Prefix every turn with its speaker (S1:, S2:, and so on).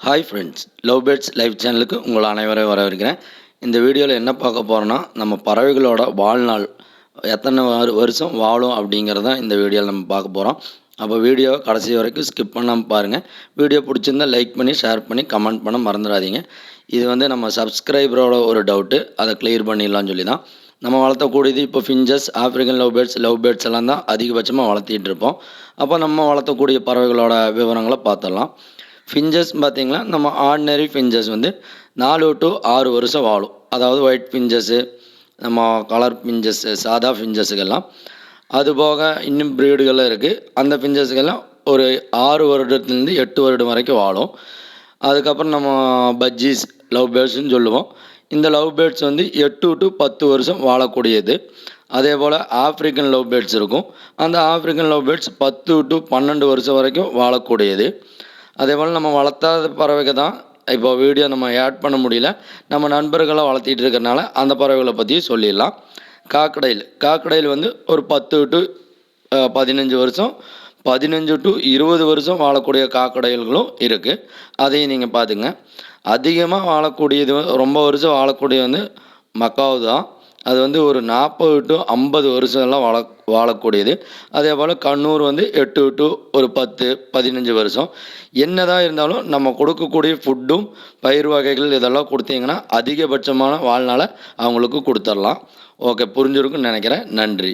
S1: Hi friends love birds live சேனலுக்கு உங்கள் அனைவரையும் வரவேற்கிறேன். இந்த வீடியோவில் என்ன பார்க்க போகிறோன்னா நம்ம பறவைகளோட வாழ்நாள் எத்தனை வரு- வருஷம் வாழும் அப்படிங்கிறத தான் இந்த வீடியோவில் நம்ம பார்க்க போகிறோம் அப்போ வீடியோவை கடைசி வரைக்கும் ஸ்கிப் பண்ணாமல் பாருங்கள் வீடியோ பிடிச்சிருந்தா லைக் பண்ணி ஷேர் பண்ணி கமெண்ட் பண்ண மறந்துடாதீங்க. இது வந்து நம்ம சப்ஸ்கிரைபரோட ஒரு டவுட்டு அதை கிளியர் பண்ணிடலாம்னு சொல்லி தான் நம்ம வளர்த்தக்கூடியது இப்போ finches African love birds love birds எல்லாம் தான் அதிகபட்சமாக வளர்த்திட்டு இருப்போம். அப்போ நம்ம வளர்த்தக்கூடிய பறவைகளோட விவரங்களை பார்த்துடலாம். ஃபிஞ்சஸ் பார்த்திங்கன்னா நம்ம ஆர்டினரி ஃபிஞ்சஸ் வந்து நாலு டு ஆறு வருஷம் வாழும். அதாவது ஒயிட் ஃபிஞ்சஸ்ஸு நம்ம கலர் ஃபிஞ்சஸ்ஸு சாதா ஃபிஞ்சஸுக்கெல்லாம் அதுபோக இன்னும் ப்ரீடுகளும் இருக்குது அந்த ஃபிஞ்சஸுக்கெல்லாம் ஒரு ஆறு வருடத்துலேருந்து எட்டு வருடம் வரைக்கும் வாழும். அதுக்கப்புறம் நம்ம பஜ்ஜீஸ் லவ் பேர்ட்ஸ்னு சொல்லுவோம். இந்த லவ் பேர்ட்ஸ் வந்து எட்டு டு பத்து வருஷம் வாழக்கூடியது. அதே போல் ஆப்ரிக்கன் லவ் பேர்ட்ஸ் இருக்கும். அந்த ஆப்ரிக்கன் லவ் பேர்ட்ஸ் பத்து டு பன்னெண்டு வருஷம் வரைக்கும் வாழக்கூடியது. அதே போல் நம்ம வளர்த்தாத பறவைக்கு தான். இப்போ வீடியோ நம்ம ஆட் பண்ண முடியல. நம்ம நண்பர்களை வளர்த்திட்டு இருக்கறனால அந்த பறவைகளை பற்றியும் சொல்லிடலாம். காக்கடையில். காக்கடையில் வந்து ஒரு பத்து டு பதினஞ்சு வருஷம் பதினஞ்சு டு இருபது வருஷம் வாழக்கூடிய காக்கடைல்களும் இருக்குது அதையும் நீங்கள் பார்த்துங்க அதிகமாக வாழக்கூடியது ரொம்ப வருஷம் வாழக்கூடியது வந்து மக்காவு தான் அது வந்து ஒரு நாற்பது டு ஐம்பது வருஷம்லாம் வாழ வாழக்கூடியது. அதே போல் கண்ணூர் வந்து எட்டு டு ஒரு பத்து பதினஞ்சு வருஷம். என்னதான் இருந்தாலும் நம்ம கொடுக்கக்கூடிய ஃபுட்டும் பயிர் வகைகள் இதெல்லாம் கொடுத்தீங்கன்னா அதிகபட்சமான வாழ்நாளை அவங்களுக்கு கொடுத்துடலாம். ஓகே புரிஞ்சிருக்குன்னு நினைக்கிறேன். நன்றி.